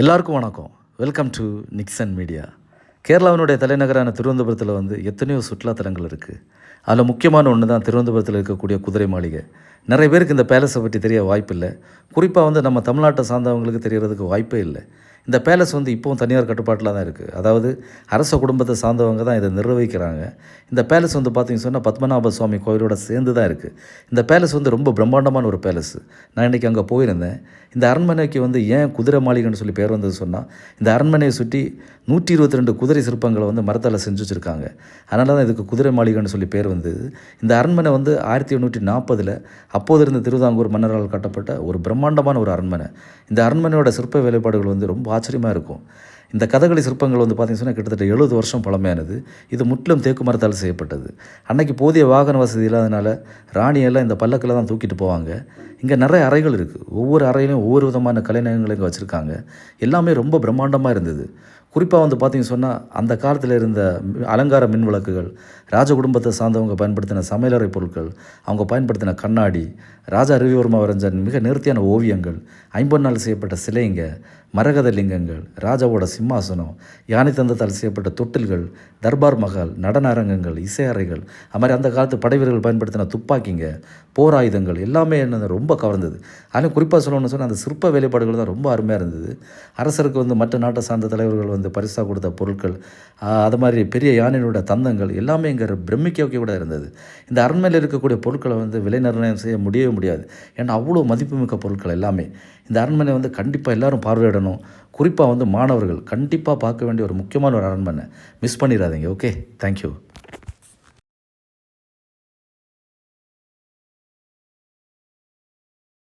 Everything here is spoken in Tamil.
எல்லாருக்கும் வணக்கம். வெல்கம் டு நிக்சன் மீடியா கேரளாவினுடைய தலைநகரான திருவனந்தபுரத்தில் வந்து எத்தனையோ சுற்றுலாத்தலங்கள் இருக்குது அதில் முக்கியமான ஒன்று தான் திருவனந்தபுரத்தில் இருக்கக்கூடிய குதிரை மாளிகை. நிறைய பேருக்கு இந்த பேலஸை பற்றி தெரிய வாய்ப்பில்லை. குறிப்பாக வந்து நம்ம தமிழ்நாட்டை சார்ந்தவங்களுக்கு தெரியறதுக்கு வாய்ப்பே இல்லை. இந்த பேலஸ் வந்து இப்போவும் தனியார் கட்டுப்பாட்டில் தான் இருக்குது. அதாவது அரச குடும்பத்தை சார்ந்தவங்க தான் இதை நிர்வகிக்கிறாங்க. இந்த பேலஸ் வந்து பார்த்திங்க சொன்னால் பத்மநாப சுவாமி கோயிலோட சேர்ந்து தான் இருக்குது. இந்த பேலஸ் வந்து ரொம்ப பிரம்மாண்டமான ஒரு பேலஸ். நான் இன்றைக்கி அங்கே போயிருந்தேன். இந்த அரண்மனைக்கு வந்து ஏன் குதிரை மாளிகைன்னு சொல்லி பேர் வந்தது சொன்னால் இந்த அரண்மனையை சுற்றி நூற்றி இருபத்தி ரெண்டு குதிரை சிற்பங்களை வந்து மரத்தால் செஞ்சு வச்சுருக்காங்க. அதனால தான் இதுக்கு குதிரை மாளிகைன்னு சொல்லி பேர் வந்தது. இந்த அரண்மனை வந்து ஆயிரத்தி எண்ணூற்றி நாற்பதில் அப்போது இருந்த திருவிதாங்கூர் மன்னரால் கட்டப்பட்ட ஒரு பிரம்மாண்டமான ஒரு அரண்மனை. இந்த அரண்மனையோட சிற்ப வேலைப்பாடுகள் வந்து ரொம்ப ஆச்சரியமாக இருக்கும். இந்த கதகளி சிற்பங்கள் வந்து பார்த்திங்க சொன்னால் கிட்டத்தட்ட எழுபது வருஷம் பழமையானது. இது முற்றிலும் தேக்கு மரத்தால் செய்யப்பட்டது. அன்னைக்கு போதிய வாகன வசதி இல்லாதனால ராணியெல்லாம் இந்த பல்லக்கில் தான் தூக்கிட்டு போவாங்க. இங்கே நிறைய அறைகள் இருக்குது ஒவ்வொரு அறையிலையும் ஒவ்வொரு விதமான கலைநயங்களை இங்கே வச்சுருக்காங்க. எல்லாமே ரொம்ப பிரம்மாண்டமாக இருந்தது. குறிப்பாக வந்து பார்த்திங்க சொன்னால் அந்த காலத்தில் இருந்த அலங்கார மின் விளக்குகள் ராஜ குடும்பத்தை சார்ந்தவங்க பயன்படுத்தின சமையலறை பொருட்கள் அவங்க பயன்படுத்தின கண்ணாடி ராஜா ரவிவர்மா வரைஞ்ச மிக நேர்த்தியான ஓவியங்கள் ஐம்பொன்னால் செய்யப்பட்ட சிலைங்க மரகத லிங்கங்கள் ராஜாவோட சிம்மாசனம் யானை தந்தத்தால் செய்யப்பட்ட தொட்டில்கள் தர்பார் மகால் நடன அரங்கங்கள் இசை அறைகள் அது மாதிரி அந்த காலத்து படைவீரர்கள் பயன்படுத்தின துப்பாக்கிங்க போர் ஆயுதங்கள் எல்லாமே என்ன ரொம்ப கவர்ந்தது. அதிலும் குறிப்பாக சொல்லணும்னு சொன்னால் அந்த சிற்ப வேலைப்பாடுகள் தான் ரொம்ப அருமையாக இருந்தது. அரசருக்கு வந்து மற்ற நாட்டை சார்ந்த தலைவர்கள் வந்து பரிசாக கொடுத்த பொருட்கள் அது மாதிரி பெரிய யானையினோட தந்தங்கள் எல்லாமே இங்கே பிரமிக்க கூட இருந்தது. இந்த அரண்மையில் இருக்கக்கூடிய பொருட்களை வந்து விலை நிர்ணயம் செய்ய முடியவே முடியாது. ஏன்னா அவ்வளோ மதிப்புமிக்க பொருட்கள் எல்லாமே. இந்த அரண்மனை வந்து கண்டிப்பாக எல்லோரும் பார்வையிடணும். குறிப்பாக வந்து மாணவர்கள் கண்டிப்பாக பார்க்க வேண்டிய ஒரு முக்கியமான ஒரு அரண்மனை. மிஸ் பண்ணிடாதீங்க ஓகே? தேங்க்யூ